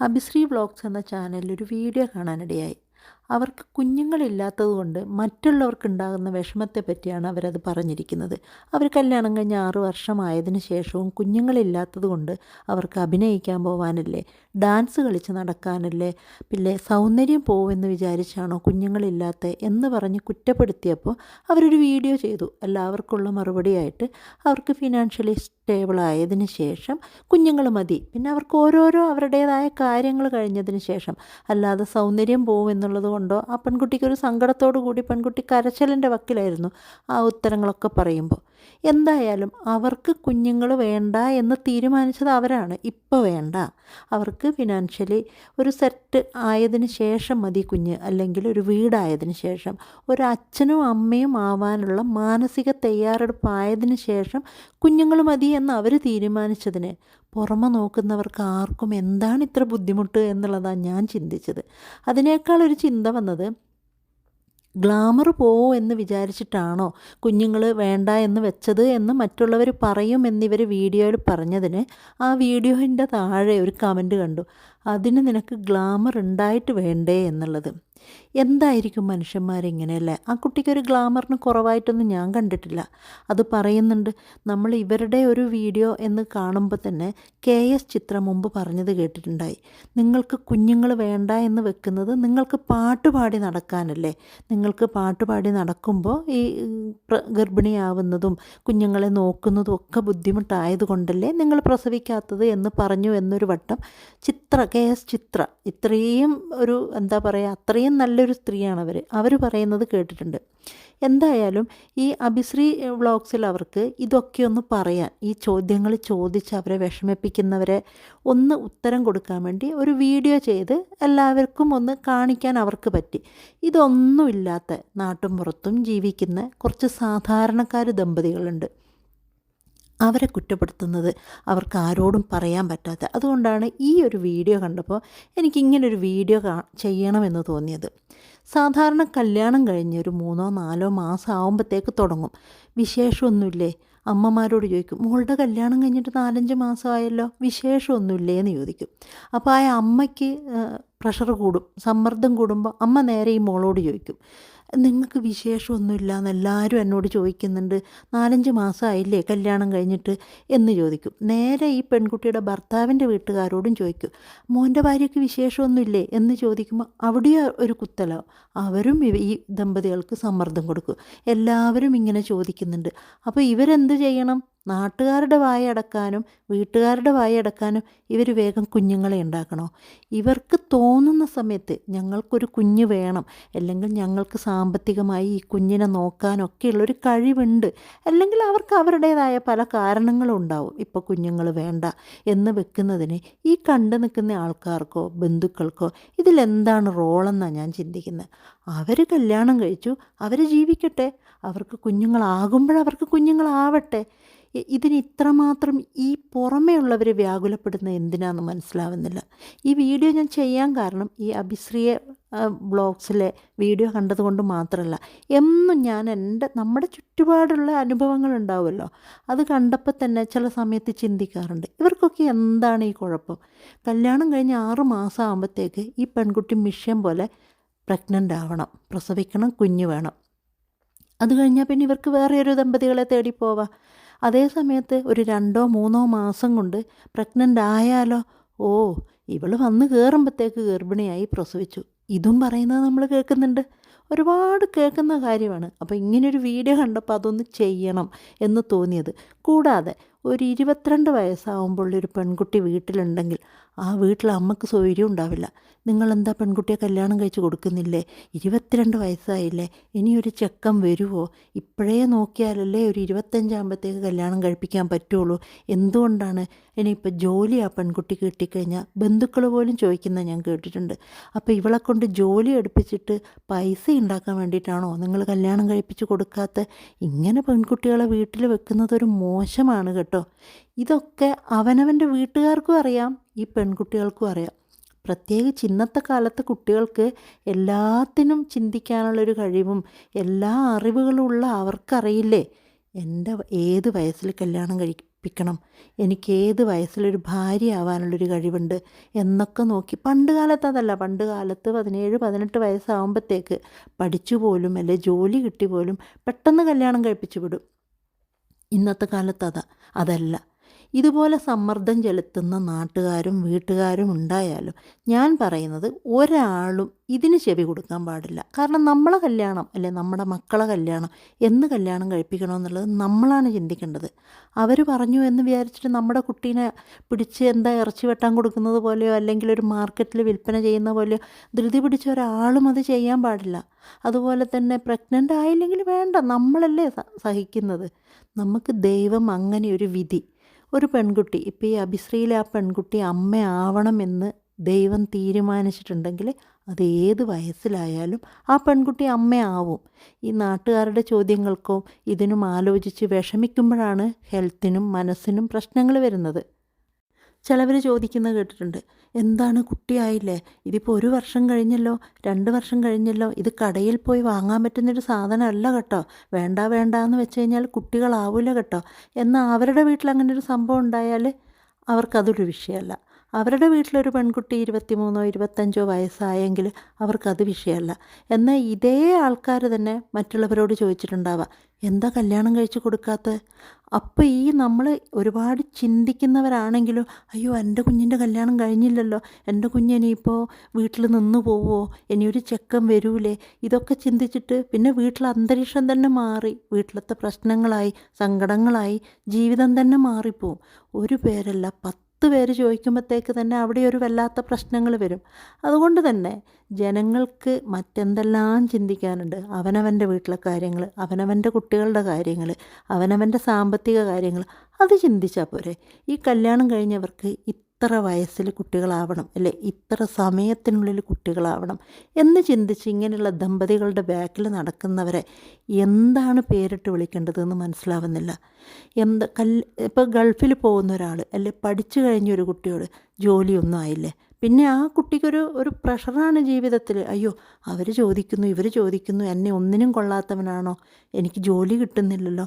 Abhishree vlogs എന്ന ചാനലിൽ ഒരു വീഡിയോ കാണാനിടയായി. അവർക്ക് കുഞ്ഞുങ്ങളില്ലാത്തതുകൊണ്ട് മറ്റുള്ളവർക്കുണ്ടാകുന്ന വിഷമത്തെ പറ്റിയാണ് അവരത് പറഞ്ഞിരിക്കുന്നത്. അവർ കല്യാണം കഴിഞ്ഞ് ആറ് വർഷമായതിന് ശേഷവും കുഞ്ഞുങ്ങളില്ലാത്തതുകൊണ്ട് അവർക്ക് അഭിനയിക്കാൻ പോവാനല്ലേ ഡാൻസ് കളിച്ച് നടക്കാനല്ലേ പിന്നെ സൗന്ദര്യം പോവെന്ന് വിചാരിച്ചാണോ കുഞ്ഞുങ്ങളില്ലാത്ത എന്ന് പറഞ്ഞ് കുറ്റപ്പെടുത്തിയപ്പോൾ അവരൊരു വീഡിയോ ചെയ്തു. എല്ലാവർക്കുള്ള മറുപടിയായിട്ട് അവർക്ക് ഫിനാൻഷ്യലി സ്റ്റേബിൾ ആയതിനു ശേഷം കുഞ്ഞുങ്ങൾ മതി. പിന്നെ അവർക്ക് ഓരോരോ അവരുടേതായ കാര്യങ്ങൾ കഴിഞ്ഞതിന് ശേഷം അല്ലാതെ സൗന്ദര്യം പോകും എന്നുള്ളത് കൊണ്ടോ ആ പെൺകുട്ടിക്ക് ഒരു സങ്കടത്തോടു കൂടി പെൺകുട്ടി കരച്ചലിന്റെ വക്കിലായിരുന്നു ആ ഉത്തരങ്ങളൊക്കെ പറയുമ്പോൾ. എന്തായാലും അവർക്ക് കുഞ്ഞുങ്ങൾ വേണ്ട എന്ന് തീരുമാനിച്ചത് അവരാണ്. ഇപ്പോൾ വേണ്ട. അവർക്ക് ഫിനാൻഷ്യലി ഒരു സെറ്റ് ആയതിന് ശേഷം മതി കുഞ്ഞ്. അല്ലെങ്കിൽ ഒരു വീടായതിന് ശേഷം ഒരു അച്ഛനും അമ്മയും ആവാനുള്ള മാനസിക തയ്യാറെടുപ്പായതിന് ശേഷം കുഞ്ഞുങ്ങൾ മതി എന്ന് അവർ തീരുമാനിച്ചതിന് പുറമെ നോക്കുന്നവർക്ക് ആർക്കും എന്താണ് ഇത്ര ബുദ്ധിമുട്ട് എന്നുള്ളതാണ് ഞാൻ ചിന്തിച്ചത്. അതിനേക്കാൾ ഒരു ചിന്ത വന്നത് ഗ്ലാമർ പോവോ എന്ന് വിചാരിച്ചിട്ടാണോ കുഞ്ഞുങ്ങൾ വേണ്ട എന്ന് വെച്ചത് എന്ന് മറ്റുള്ളവർ പറയും എന്നിവർ വീഡിയോയിൽ പറഞ്ഞതിന് ആ വീഡിയോയിന്റെ താഴെ ഒരു കമന്റ് കണ്ടു. അതിന് നിനക്ക് ഗ്ലാമർ ഉണ്ടായിട്ട് വേണ്ടേ എന്നുള്ളത്. എന്തായിരിക്കും മനുഷ്യന്മാരിങ്ങനെയല്ലേ ആ കുട്ടിക്കൊരു ഗ്ലാമറിന് കുറവായിട്ടൊന്നും ഞാൻ കണ്ടിട്ടില്ല. അത് പറയുന്നുണ്ട് നമ്മൾ ഇവരുടെ ഒരു വീഡിയോ എന്ന് കാണുമ്പോൾ തന്നെ കെ എസ് ചിത്ര മുമ്പ് പറഞ്ഞത് കേട്ടിട്ടുണ്ടായി. നിങ്ങൾക്ക് കുഞ്ഞുങ്ങൾ വേണ്ട എന്ന് വെക്കുന്നത് നിങ്ങൾക്ക് പാട്ടുപാടി നടക്കാനല്ലേ. നിങ്ങൾക്ക് പാട്ടുപാടി നടക്കുമ്പോൾ ഈ ഗർഭിണിയാവുന്നതും കുഞ്ഞുങ്ങളെ നോക്കുന്നതും ഒക്കെ ബുദ്ധിമുട്ടായതുകൊണ്ടല്ലേ നിങ്ങൾ പ്രസവിക്കാത്തത് എന്ന് പറഞ്ഞു എന്നൊരു വട്ടം ചിത്ര കെ എസ് ചിത്ര ഇത്രയും ഒരു എന്താ പറയുക അത്രയും നല്ലൊരു സ്ത്രീയാണ് അവർ അവർ പറയുന്നത് കേട്ടിട്ടുണ്ട്. എന്തായാലും ഈ അഭിശ്രീ വ്ളോഗ്സിൽ അവർക്ക് ഇതൊക്കെ ഒന്ന് പറയാൻ ഈ ചോദ്യങ്ങൾ ചോദിച്ച് അവരെ വിഷമിപ്പിക്കുന്നവരെ ഒന്ന് ഉത്തരം കൊടുക്കാൻ വേണ്ടി ഒരു വീഡിയോ ചെയ്ത് എല്ലാവർക്കും ഒന്ന് കാണിക്കാൻ അവർക്ക് പറ്റി. ഇതൊന്നുമില്ലാത്ത നാട്ടും പുറത്തും ജീവിക്കുന്ന കുറച്ച് സാധാരണക്കാർ ദമ്പതികളുണ്ട്. അവരെ കുറ്റപ്പെടുത്തുന്നത് അവർക്ക് ആരോടും പറയാൻ പറ്റാത്ത. അതുകൊണ്ടാണ് ഈ ഒരു വീഡിയോ കണ്ടപ്പോൾ എനിക്കിങ്ങനൊരു വീഡിയോ കാ ചെയ്യണമെന്ന് തോന്നിയത്. സാധാരണ കല്യാണം കഴിഞ്ഞ് ഒരു മൂന്നോ നാലോ മാസം ആകുമ്പോഴത്തേക്ക് തുടങ്ങും. വിശേഷമൊന്നുമില്ലേ? അമ്മമാരോട് ചോദിക്കും മോളുടെ കല്യാണം കഴിഞ്ഞിട്ട് നാലഞ്ച് മാസമായല്ലോ? വിശേഷമൊന്നുമില്ലേ എന്ന് ചോദിക്കും. അപ്പോൾ ആ അമ്മയ്ക്ക് പ്രഷർ കൂടും. സമ്മർദ്ദം കൂടുമ്പോൾ അമ്മ നേരെ ഈ മോളോട് ചോദിക്കും. നിങ്ങൾക്ക് വിശേഷമൊന്നുമില്ല എന്ന് എല്ലാവരും എന്നോട് ചോദിക്കുന്നുണ്ട്. നാലഞ്ച് മാസമായില്ലേ കല്യാണം കഴിഞ്ഞിട്ട് എന്ന് ചോദിക്കും. നേരെ ഈ പെൺകുട്ടിയുടെ ഭർത്താവിന്റെ വീട്ടുകാരോടും ചോദിക്കും. മോന്റെ ഭാര്യയ്ക്ക് വിശേഷമൊന്നുമില്ലേ എന്ന് ചോദിക്കുമ്പോൾ അവിടെയും ഒരു കുത്തലോ? അവരും ഈ ദമ്പതികൾക്ക് സമ്മർദ്ദം കൊടുക്കും. എല്ലാവരും ഇങ്ങനെ ചോദിക്കുന്നുണ്ട്. അപ്പോൾ ഇവരെന്ത് ചെയ്യണം? നാട്ടുകാരുടെ വായ അടക്കാനും വീട്ടുകാരുടെ വായ അടക്കാനും ഇവർ വേഗം കുഞ്ഞുങ്ങളെ ഉണ്ടാക്കണോ? ഇവർക്ക് തോന്നുന്ന സമയത്ത് ഞങ്ങൾക്കൊരു കുഞ്ഞ് വേണം. അല്ലെങ്കിൽ ഞങ്ങൾക്ക് സാമ്പത്തികമായി ഈ കുഞ്ഞിനെ നോക്കാനൊക്കെയുള്ളൊരു കഴിവുണ്ട്. അല്ലെങ്കിൽ അവർക്ക് അവരുടേതായ പല കാരണങ്ങളും ഉണ്ടാവും. ഇപ്പോൾ കുഞ്ഞുങ്ങൾ വേണ്ട എന്ന് വെക്കുന്നതിന് ഈ കണ്ടു നിൽക്കുന്ന ആൾക്കാർക്കോ ബന്ധുക്കൾക്കോ ഇതിലെന്താണ് റോളെന്നാണ് ഞാൻ ചിന്തിക്കുന്നത് അവർ കല്യാണം കഴിച്ചു അവർ ജീവിക്കട്ടെ. അവർക്ക് കുഞ്ഞുങ്ങളാകുമ്പോഴവർക്ക് കുഞ്ഞുങ്ങളാവട്ടെ. ഇതിന് ഇത്രമാത്രം ഈ പുറമേ ഉള്ളവരെ വ്യാകുലപ്പെടുന്ന എന്തിനാന്ന് മനസ്സിലാവുന്നില്ല. ഈ വീഡിയോ ഞാൻ ചെയ്യാൻ കാരണം ഈ അഭിശ്രീയ ബ്ലോഗ്സിലെ വീഡിയോ കണ്ടതുകൊണ്ട് മാത്രമല്ല എന്നും ഞാൻ എന്റെ നമ്മുടെ ചുറ്റുപാടുള്ള അനുഭവങ്ങൾ ഉണ്ടാവുമല്ലോ. അത് കണ്ടപ്പോൾ തന്നെ ചില സമയത്ത് ചിന്തിക്കാറുണ്ട്. ഇവർക്കൊക്കെ എന്താണ് ഈ കുഴപ്പം? കല്യാണം കഴിഞ്ഞ് ആറ് മാസം ആകുമ്പോഴത്തേക്ക് ഈ പെൺകുട്ടി മിഷ്യൻ പോലെ പ്രഗ്നന്റ് ആവണം. പ്രസവിക്കണം കുഞ്ഞ് വേണം. അത് കഴിഞ്ഞാൽ പിന്നെ ഇവർക്ക് വേറെ ഒരു ദമ്പതികളെ തേടി പോവാം. അതേ സമയത്ത് ഒരു രണ്ടോ മൂന്നോ മാസം കൊണ്ട് പ്രഗ്നന്റ് ആയാലോ? ഓ ഇവൾ വന്ന് കയറുമ്പോഴത്തേക്ക് ഗർഭിണിയായി പ്രസവിച്ചു. ഇതും പറയുന്നത് നമ്മൾ കേൾക്കുന്നുണ്ട്. ഒരുപാട് കേൾക്കുന്ന കാര്യമാണ്. അപ്പോൾ ഇങ്ങനൊരു വീഡിയോ കണ്ടപ്പോൾ അതൊന്ന് ചെയ്യണം എന്ന് തോന്നിയത്. കൂടാതെ ഒരു ഇരുപത്തിരണ്ട് വയസ്സാവുമ്പോൾ ഒരു പെൺകുട്ടി വീട്ടിലുണ്ടെങ്കിൽ ആ വീട്ടിൽ അമ്മയ്ക്ക് സൗകര്യം ഉണ്ടാവില്ല. നിങ്ങളെന്താ പെൺകുട്ടിയെ കല്യാണം കഴിച്ച് കൊടുക്കുന്നില്ലേ? ഇരുപത്തിരണ്ട് വയസ്സായില്ലേ? ഇനിയൊരു ചെക്കം വരുമോ ഇപ്പോഴേ നോക്കിയാലല്ലേ ഒരു ഇരുപത്തഞ്ചാകുമ്പോഴത്തേക്ക് കല്യാണം കഴിപ്പിക്കാൻ പറ്റുള്ളൂ. എന്തുകൊണ്ടാണ് ഇനിയിപ്പോൾ ജോലി ആ പെൺകുട്ടി കിട്ടിക്കഴിഞ്ഞാൽ ബന്ധുക്കൾ പോലും ചോദിക്കുന്നത് ഞാൻ കേട്ടിട്ടുണ്ട്. അപ്പോൾ ഇവളെ കൊണ്ട് ജോലി എടുപ്പിച്ചിട്ട് പൈസ ഉണ്ടാക്കാൻ വേണ്ടിയിട്ടാണോ നിങ്ങൾ കല്യാണം കഴിപ്പിച്ച് കൊടുക്കാത്ത? ഇങ്ങനെ പെൺകുട്ടികളെ വീട്ടിൽ വെക്കുന്നത് ഒരു മോശമാണ് കേട്ടോ. ഇതൊക്കെ അവനവന്റെ വീട്ടുകാർക്കും അറിയാം ഈ പെൺകുട്ടികൾക്കും അറിയാം. പ്രത്യേകിച്ച് ഇന്നത്തെ കാലത്ത് കുട്ടികൾക്ക് എല്ലാത്തിനും ചിന്തിക്കാനുള്ളൊരു കഴിവും എല്ലാ അറിവുകളും ഉള്ള അവർക്കറിയില്ലേ? എന്റെ ഏത് വയസ്സിൽ കല്യാണം കഴി കഴിപ്പിക്കണം? എനിക്ക് ഏത് വയസ്സിലൊരു ഭാര്യ ആവാനുള്ളൊരു കഴിവുണ്ട്? എന്നൊക്കെ നോക്കി. പണ്ട് കാലത്ത് അതല്ല. പണ്ട് കാലത്ത് പതിനേഴ് പതിനെട്ട് വയസ്സാകുമ്പോഴത്തേക്ക് പഠിച്ചു പോലും അല്ലെ ജോലി കിട്ടി പോലും പെട്ടെന്ന് കല്യാണം കഴിപ്പിച്ചു വിടും. ഇന്നത്തെ കാലത്ത് അതാ അതല്ല. ഇതുപോലെ സമ്മർദ്ദം ചെലുത്തുന്ന നാട്ടുകാരും വീട്ടുകാരും ഉണ്ടായാലും? ഞാൻ പറയുന്നത് ഒരാളും ഇതിന് ചെവി കൊടുക്കാൻ പാടില്ല. കാരണം നമ്മളെ കല്യാണം അല്ലെ നമ്മുടെ മക്കളെ കല്യാണം എന്ന് കല്യാണം കഴിപ്പിക്കണമെന്നുള്ളത് നമ്മളാണ് ചിന്തിക്കേണ്ടത്. അവർ പറഞ്ഞു എന്ന് വിചാരിച്ചിട്ട് നമ്മുടെ കുട്ടീനെ പിടിച്ച് എന്താ ഇറച്ചി വെട്ടാൻ കൊടുക്കുന്നത് പോലെയോ അല്ലെങ്കിൽ ഒരു മാർക്കറ്റിൽ വിൽപ്പന ചെയ്യുന്ന പോലെയോ ധൃതി പിടിച്ച ഒരാളും അത് ചെയ്യാൻ പാടില്ല. അതുപോലെ തന്നെ പ്രഗ്നന്റ് ആയില്ലെങ്കിൽ വേണ്ട നമ്മളല്ലേ സഹിക്കുന്നത്. നമുക്ക് ദൈവം അങ്ങനെ ഒരു വിധി ഒരു പെൺകുട്ടി ഇപ്പോൾ ഈ അഭിശ്രീയിലെ ആ പെൺകുട്ടി അമ്മയാവണമെന്ന് ദൈവം തീരുമാനിച്ചിട്ടുണ്ടെങ്കിൽ അത് ഏത് വയസ്സിലായാലും ആ പെൺകുട്ടി അമ്മയാവും ഈ നാട്ടുകാരുടെ ചോദ്യങ്ങൾക്കോ ഇതിനും ആലോചിച്ച് വിഷമിക്കുമ്പോഴാണ് ഹെൽത്തിനും മനസ്സിനും പ്രശ്നങ്ങൾ വരുന്നത്. ചിലവർ ചോദിക്കുന്നത് കേട്ടിട്ടുണ്ട്. എന്താണ് കുട്ടിയായില്ലേ ഇതിപ്പോൾ ഒരു വർഷം കഴിഞ്ഞല്ലോ രണ്ട് വർഷം കഴിഞ്ഞല്ലോ ഇത് കടയിൽ പോയി വാങ്ങാൻ പറ്റുന്നൊരു സാധനമല്ല കേട്ടോ. വേണ്ട വേണ്ട എന്ന് വെച്ച് കഴിഞ്ഞാൽ കുട്ടികളാവില്ല കേട്ടോ. എന്നാൽ അവരുടെ വീട്ടിൽ അങ്ങനെ ഒരു സംഭവം ഉണ്ടായാൽ അവർക്കതൊരു വിഷയമല്ല. അവരുടെ വീട്ടിലൊരു പെൺകുട്ടി ഇരുപത്തിമൂന്നോ ഇരുപത്തഞ്ചോ വയസ്സായെങ്കിൽ അവർക്കത് വിഷയമല്ല. എന്നാൽ ഇതേ ആൾക്കാർ തന്നെ മറ്റുള്ളവരോട് ചോദിച്ചിട്ടുണ്ടാവാം എന്താ കല്യാണം കഴിച്ചു കൊടുക്കാത്തത്? അപ്പോൾ ഈ നമ്മൾ ഒരുപാട് ചിന്തിക്കുന്നവരാണെങ്കിലും അയ്യോ എന്റെ കുഞ്ഞിന്റെ കല്യാണം കഴിഞ്ഞില്ലല്ലോ എന്റെ കുഞ്ഞ് ഇനിയിപ്പോൾ വീട്ടിൽ നിന്ന് പോവുമോ ഇനിയൊരു ചെക്കം വരൂലേ? ഇതൊക്കെ ചിന്തിച്ചിട്ട് പിന്നെ വീട്ടിലെ അന്തരീക്ഷം തന്നെ മാറി വീട്ടിലത്തെ പ്രശ്നങ്ങളായി സങ്കടങ്ങളായി ജീവിതം തന്നെ മാറിപ്പോവും. ഒരു പേരല്ല പത്ത് പേര് ചോദിക്കുമ്പോഴത്തേക്ക് തന്നെ അവിടെ ഒരു വല്ലാത്ത പ്രശ്നങ്ങൾ വരും. അതുകൊണ്ട് തന്നെ ജനങ്ങൾക്ക് മറ്റെന്തെല്ലാം ചിന്തിക്കാനുണ്ട്? അവനവന്റെ വീട്ടിലെ കാര്യങ്ങൾ അവനവന്റെ കുട്ടികളുടെ കാര്യങ്ങൾ അവനവന്റെ സാമ്പത്തിക കാര്യങ്ങൾ അത് ചിന്തിച്ചാൽ പോരെ. ഈ കല്യാണം കഴിഞ്ഞവർക്ക് ഇത്ര വയസ്സിൽ കുട്ടികളാവണം അല്ലെ ഇത്ര സമയത്തിനുള്ളിൽ കുട്ടികളാവണം എന്ന് ചിന്തിച്ച് ഇങ്ങനെയുള്ള ദമ്പതികളുടെ ബാക്കിൽ നടക്കുന്നവരെ എന്താണ് പേരിട്ട് വിളിക്കേണ്ടതെന്ന് മനസ്സിലാവുന്നില്ല. എന്ത് കൽ ഇപ്പോൾ ഗൾഫിൽ പോകുന്ന ഒരാൾ അല്ലെ പഠിച്ചു കഴിഞ്ഞ ഒരു കുട്ടിയോട് ജോലിയൊന്നും ആയില്ലേ? പിന്നെ ആ കുട്ടിക്കൊരു ഒരു പ്രഷറാണ് ജീവിതത്തിൽ അയ്യോ അവർ ചോദിക്കുന്നു ഇവർ ചോദിക്കുന്നു എന്നെ ഒന്നിനും കൊള്ളാത്തവനാണോ? എനിക്ക് ജോലി കിട്ടുന്നില്ലല്ലോ.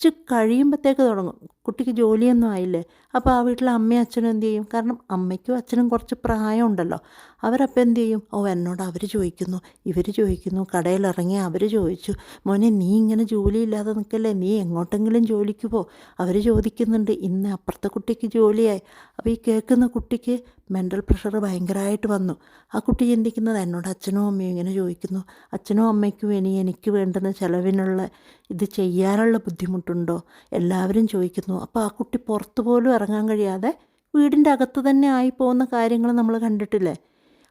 പഠിച്ച് കഴിയുമ്പോഴത്തേക്ക് തുടങ്ങും. കുട്ടിക്ക് ജോലിയൊന്നും ആയില്ലേ? അപ്പോൾ ആ വീട്ടിലെ അമ്മയും അച്ഛനും എന്ത് ചെയ്യും? കാരണം അമ്മയ്ക്കും അച്ഛനും കുറച്ച് പ്രായമുണ്ടല്ലോ. അവരപ്പോൾ എന്ത് ചെയ്യും? ഓ എന്നോട് അവർ ചോദിക്കുന്നു ഇവർ ചോദിക്കുന്നു കടയിലിറങ്ങി അവർ ചോദിച്ചു മോനെ നീ ഇങ്ങനെ ജോലിയില്ലാതെ നിൽക്കല്ലേ? നീ എങ്ങോട്ടെങ്കിലും ജോലിക്ക് പോ. അവർ ചോദിക്കുന്നുണ്ട് ഇന്ന് അപ്പുറത്തെ കുട്ടിക്ക് ജോലിയായി. അപ്പോൾ ഈ കേൾക്കുന്ന കുട്ടിക്ക് മെന്റൽ പ്രഷർ ഭയങ്കരമായിട്ട് വന്നു. ആ കുട്ടി ചിന്തിക്കുന്നത് എന്നോട് അച്ഛനും അമ്മയും ഇങ്ങനെ ചോദിക്കുന്നു. അച്ഛനും അമ്മയ്ക്കും ഇനി എനിക്ക് വേണ്ടുന്ന ചിലവിനുള്ള ഇത് ചെയ്യാനുള്ള ബുദ്ധിമുട്ടുണ്ടോ? എല്ലാവരും ചോദിക്കുന്നു. അപ്പോൾ ആ കുട്ടി പുറത്തു പോലും ഇറങ്ങാൻ കഴിയാതെ വീടിന്റെ അകത്ത് തന്നെ ആയി പോകുന്ന കാര്യങ്ങൾ നമ്മൾ കണ്ടിട്ടില്ലേ?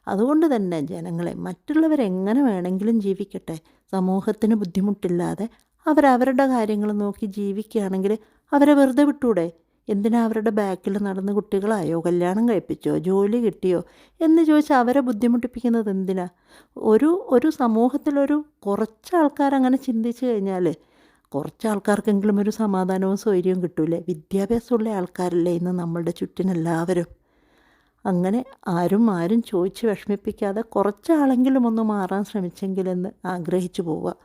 അതുകൊണ്ട് തന്നെ ജനങ്ങളെ മറ്റുള്ളവരെങ്ങനെ വേണമെങ്കിലും ജീവിക്കട്ടെ? സമൂഹത്തിന് ബുദ്ധിമുട്ടില്ലാതെ അവരവരുടെ കാര്യങ്ങൾ നോക്കി ജീവിക്കുകയാണെങ്കിൽ അവരെ വെറുതെ വിട്ടൂടെ? എന്തിനാ അവരുടെ ബാക്കിൽ നടന്ന് കുട്ടികളായോ? കല്യാണം കഴിപ്പിച്ചോ? ജോലി കിട്ടിയോ? എന്ന് ചോദിച്ചാൽ അവരെ ബുദ്ധിമുട്ടിപ്പിക്കുന്നത് എന്തിനാ? ഒരു ഒരു സമൂഹത്തിലൊരു കുറച്ച് ആൾക്കാർ അങ്ങനെ ചിന്തിച്ചു കഴിഞ്ഞാൽ കുറച്ച് ആൾക്കാർക്കെങ്കിലും ഒരു സമാധാനവും സ്വൈര്യവും കിട്ടൂലേ? വിദ്യാഭ്യാസമുള്ള ആൾക്കാരല്ലേ ഇന്ന് നമ്മളുടെ ചുറ്റിനെല്ലാവരും അങ്ങനെ ആരും ആരും ചോദിച്ച് വിഷമിപ്പിക്കാതെ കുറച്ചാളെങ്കിലും ഒന്ന് മാറാൻ ശ്രമിച്ചെങ്കിലെന്ന് ആഗ്രഹിച്ചു പോവുക.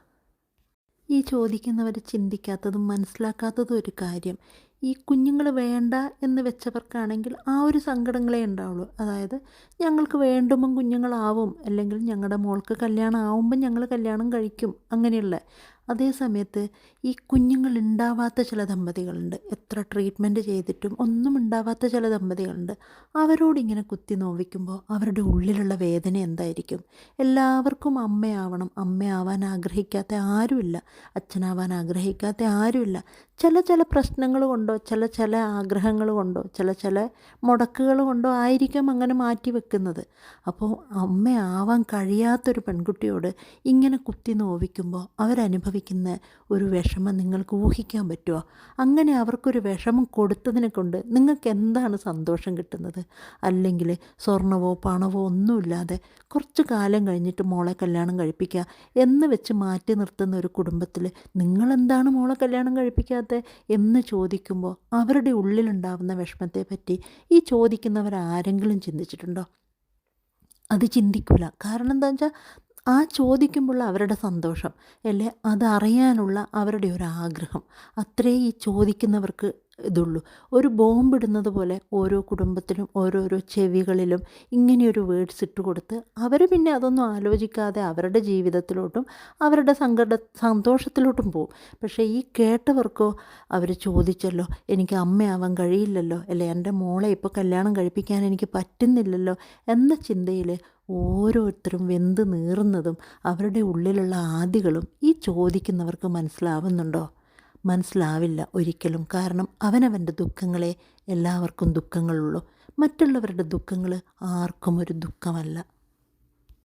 ഈ ചോദിക്കുന്നവർ ചിന്തിക്കാത്തതും മനസ്സിലാക്കാത്തതും ഒരു കാര്യം. ഈ കുഞ്ഞുങ്ങൾ വേണ്ട എന്ന് വെച്ചവർക്കാണെങ്കിൽ ആ ഒരു സങ്കടങ്ങളേ ഉണ്ടാവുള്ളൂ. അതായത് ഞങ്ങൾക്ക് വേണ്ടുമ്പം കുഞ്ഞുങ്ങളാവും. അല്ലെങ്കിൽ ഞങ്ങളുടെ മോൾക്ക് കല്യാണം ആവുമ്പം ഞങ്ങൾ കല്യാണം കഴിക്കും. അങ്ങനെയുള്ള അതേ സമയത്ത് ഈ കുഞ്ഞുങ്ങൾ ഉണ്ടാവാത്ത ചില ദമ്പതികളുണ്ട്. എത്ര ട്രീറ്റ്മെന്റ് ചെയ്തിട്ടും ഒന്നും ഉണ്ടാവാത്ത ചില ദമ്പതികളുണ്ട്. അവരോടിങ്ങനെ കുത്തി നോവിക്കുമ്പോൾ അവരുടെ ഉള്ളിലുള്ള വേദന എന്തായിരിക്കും? എല്ലാവർക്കും അമ്മയാവണം. അമ്മയാവാൻ ആഗ്രഹിക്കാത്ത ആരുമില്ല. അച്ഛനാവാൻ ആഗ്രഹിക്കാത്ത ആരുമില്ല. ചില ചില പ്രശ്നങ്ങൾ കൊണ്ടോ ചില ചില ആഗ്രഹങ്ങൾ കൊണ്ടോ ചില ചില മുടക്കുകൾ കൊണ്ടോ ആയിരിക്കാം അങ്ങനെ മാറ്റി വെക്കുന്നത്. അപ്പോൾ അമ്മയാവാൻ കഴിയാത്തൊരു പെൺകുട്ടിയോട് ഇങ്ങനെ കുത്തി നോവിക്കുമ്പോൾ അവരനുഭവിക്കുന്ന ഒരു വിഷമം നിങ്ങൾക്ക് ഊഹിക്കാൻ പറ്റുമോ? അങ്ങനെ അവർക്കൊരു വിഷമം കൊടുത്തതിനെ കൊണ്ട് നിങ്ങൾക്ക് എന്താണ് സന്തോഷം കിട്ടുന്നത്? അല്ലെങ്കിൽ സ്വർണവോ പണവോ ഒന്നുമില്ലാതെ കുറച്ച് കാലം കഴിഞ്ഞിട്ട് മോളെ കല്യാണം കഴിപ്പിക്കുക എന്ന് വെച്ച് മാറ്റി നിർത്തുന്ന ഒരു കുടുംബത്തിൽ നിങ്ങളെന്താണ് മോളെ കല്യാണം കഴിപ്പിക്കാത്തത് എന്ന് ചോദിക്കുമ്പോൾ അവരുടെ ഉള്ളിലുണ്ടാവുന്ന വിഷമത്തെ പറ്റി ഈ ചോദിക്കുന്നവർ ആരെങ്കിലും ചിന്തിച്ചിട്ടുണ്ടോ? അത് ചിന്തിക്കില്ല കാരണം എന്താ വെച്ചാൽ ആ ചോദിക്കുമ്പോൾ അവരുടെ സന്തോഷം അല്ലെ? അതറിയാനുള്ള അവരുടെ ഒരു ആഗ്രഹം അത്രേ ഈ ചോദിക്കുന്നവർക്ക് ഇതുള്ളൂ. ഒരു ബോംബിടുന്നത് പോലെ ഓരോ കുടുംബത്തിലും ഓരോരോ ചെവികളിലും ഇങ്ങനെയൊരു വേർഡ്സ് ഇട്ട് കൊടുത്ത് അവർ പിന്നെ അതൊന്നും ആലോചിക്കാതെ അവരുടെ ജീവിതത്തിലോട്ടും അവരുടെ സങ്കട സന്തോഷത്തിലോട്ടും പോകും പക്ഷേ ഈ കേട്ടവർക്കോ അവർ ചോദിച്ചല്ലോ എനിക്ക് അമ്മയാവാൻ കഴിയില്ലല്ലോ അല്ലെ എന്റെ മോളെ ഇപ്പോൾ കല്യാണം കഴിപ്പിക്കാൻ എനിക്ക് പറ്റുന്നില്ലല്ലോ എന്ന ചിന്തയിൽ ഓരോരുത്തരും വെന്ത് നീറുന്നതും അവരുടെ ഉള്ളിലുള്ള ആദികളും ഈ ചോദിക്കുന്നവർക്ക് മനസ്സിലാവുന്നുണ്ടോ? മനസ്സിലാവില്ല ഒരിക്കലും. കാരണം അവനവന്റെ ദുഃഖങ്ങളെ എല്ലാവർക്കും ദുഃഖങ്ങളുള്ളൂ. മറ്റുള്ളവരുടെ ദുഃഖങ്ങൾ ആർക്കും ഒരു ദുഃഖമല്ല.